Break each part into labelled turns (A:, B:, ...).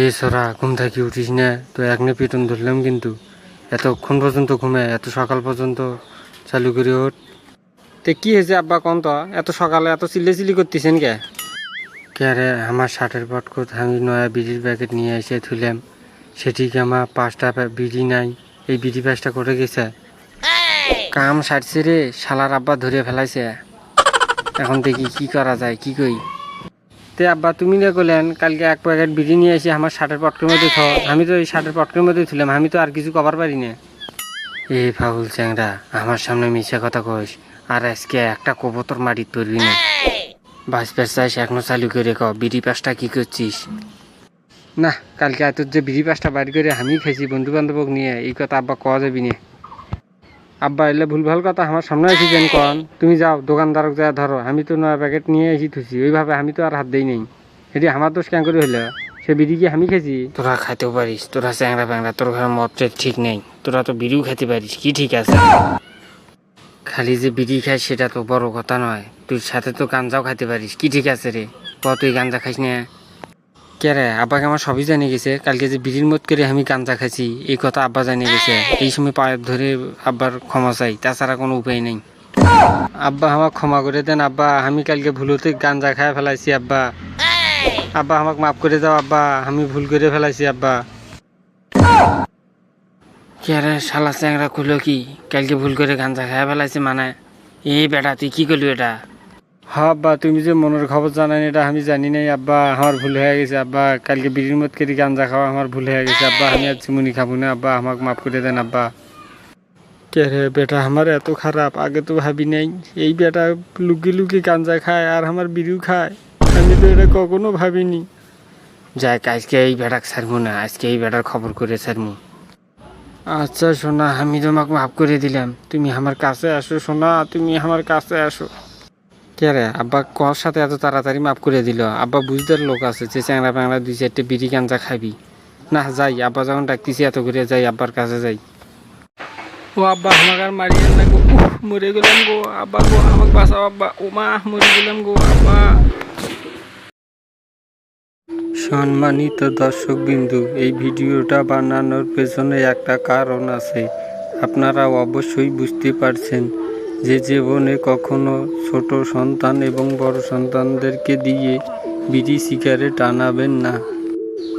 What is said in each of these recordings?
A: এই সরা, ঘুম থাকি উঠিস না? তো একনে পিটন ধরলাম কিন্তু। এতক্ষণ পর্যন্ত ঘুমে, এত সকাল পর্যন্ত। চালু করে ওঠ। তে কি হয়েছে আব্বা কন তো? এত সকালে এত চিল্লে চিল্লি করতেছেন কে? কে রে, আমার শার্টের পটকত আমি নয়া বিড়ির প্যাকেট নিয়ে এসে থুলাম সেটিকে আমার পাঁচটা বিড়ি নাই? এই বিড়ি পাঁচটা করে গেছে। কাম সারছে রে, শালার আব্বা ধরে ফেলাইছে। এখন দেখি কি করা যায়, কি কই তে আব্বা, তুমি না করলেন কালকে এক প্যাকেট বিড়ি নিয়ে এসে আমার শার্টের পটকের মধ্যে থ। আমি তো এই শার্টের পটকের মধ্যে ছিলাম আমি তো আর কিছু কভার পারি না। এই ফাউল চ্যাংরা, আমার সামনে মিশা কথা কইস, আর আজকে একটা কবুতর মাটিত পড়বি না। বাস পেশাইস এখনও চালু করে ক, বিড়ি পাঁচটা কী করছিস? না, কালকে এত যে বিড়ি পাঁচটা বাড়ি করে আমি খেয়েছি বন্ধু বান্ধবক নিয়ে, এই কথা আব্বা কওয়া যাবি না। আব্বা এলে ভুলভাল কথা আমার সামনে এসে যেন কন তুমি যাও দোকানদারক যা ধরো আমি তো নয়া প্যাকেট নিয়ে এসে থুছি। ওইভাবে আমি তো আর হাত দেই নেই। সেটি আমার দোষ কেন করে হইল সে বিড়ি কি আমি খেয়েছি তোরা খাইতেও পারিস তোরা চ্যাংরা প্যাংরা তোর ঘরে মদ ঠিক নেই। তোরা তো বিড়িও খেতে পারিস কি ঠিক আছে? খালি যে বিড়ি খাই সেটা তো বড় কথা নয় তুই সাথে তো গাঞ্জাও খাইতে পারিস কি ঠিক আছে রে ক তুই গাঞ্জা খাইস না? কে রে আব্বাকে আমার সবই জানিয়ে গেছে। কালকে যে বিড়ির মত করে আমি গাঞ্জা খাইছি, এই কথা আব্বা জানিয়ে গেছে। এই সময় পায়ে ধরে আব্বার ক্ষমা চাই, তাছাড়া কোনো উপায় নেই। আব্বা আমাকে ক্ষমা করে দেন, আব্বা, আমি কালকে ভুলতে গাঞ্জা খাই ফেলাইছি, আব্বা। আব্বা আমাকে মাফ করে দাও, আব্বা, আমি ভুল করে ফেলাইছি, আব্বা। কে রে শালা চ্যাংরা খুলো কি? কালকে ভুল করে গাঞ্জা খাই ফেলাইছে মানে। এই বেটা, তুই কি করলি এটা? হ্যাঁ আব্বা তুমি যে মনের খবর জানাই এটা আমি জানি নাই, আব্বা, আমার ভুল হয়ে গেছে, আব্বা, কালকে বিড়ির মত কেটে গাঞ্জা খাওয়া আমার ভুল হয়ে গেছে, আব্বা, আমি আর চিমুনি খাব না, আব্বা, আমাকে মাফ করে দেন, আব্বা। কে রে বেটা, আমার এত খারাপ, আগে তো ভাবি নাই, এই বেটা লুকি লুকি গাঞ্জা খায় আর আমার বিড়িও খায়, আমি তো এটা কখনো ভাবিনি। যাক, আজকে এই বেটাক ছাড়বো না, আজকে এই বেটার খবর করে ছাড়বো। আচ্ছা সোনা, আমি তোমাকে মাফ করে দিলাম, তুমি আমার কাছে আসো, সোনা, তুমি আমার কাছে আসো। কে রে? আব্বা কর সাথে এত তাড়াতাড়ি মাফ করে দিল? আব্বা বুঝদার লোক আছে, যে চ্যাংরা প্যাংরা দুই চারটে বিড়ি গাঞ্জা খাবি। না, যাই, আব্বা যখন ডাকতেছি, এত করে যাই, আব্বার কাছে যাই। ও আব্বা, আমাকে আর মারিয়েন না গো। মরে গেলাম গো, আব্বা গো, আমাকে বাঁচাও আব্বা। ও মা, মরে গেলাম গো, আব্বা। সম্মানিত দর্শক বিন্দু এই ভিডিওটা বানানোর পেছনে একটা কারণ আছে। আপনারা অবশ্যই বুঝতে পারছেন। যে জীবনে কখনো ছোট সন্তান এবং বড় সন্তানদেরকে দিয়ে বিড়ি সিগারেট আনাবেন না।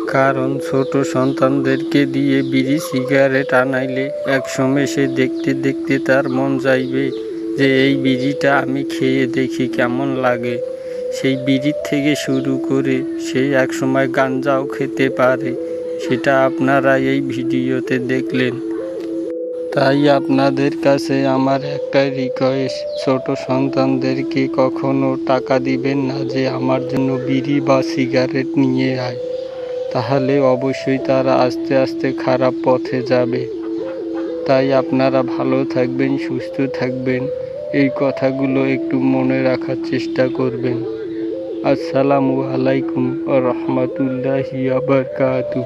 A: কারণ ছোট সন্তানদেরকে দিয়ে বিড়ি সিগারেট আনাইলে একসময় সে দেখতে দেখতে তার মন চাইবে যে, এই বিড়িটা আমি খেয়ে দেখি কেমন লাগে। সেই বিড়ির থেকে শুরু করে সেই একসময় গাঞ্জাও খেতে পারে। সেটা আপনারা এই ভিডিওতে দেখলেন। তাই আপনাদের কাছে আমার একটা রিকোয়েস্ট ছোট সন্তানদেরকে কখনো টাকা দিবেন না যে আমার জন্য বিড়ি বা সিগারেট নিয়ে আয়? তাহলে অবশ্যই তারা আস্তে আস্তে খারাপ পথে যাবে। তাই আপনারা ভালো থাকবেন, সুস্থ থাকবেন। এই কথাগুলো একটু মনে রাখার চেষ্টা করবেন। আসসালামু আলাইকুম রহমতুল্লাহি আবরকাতু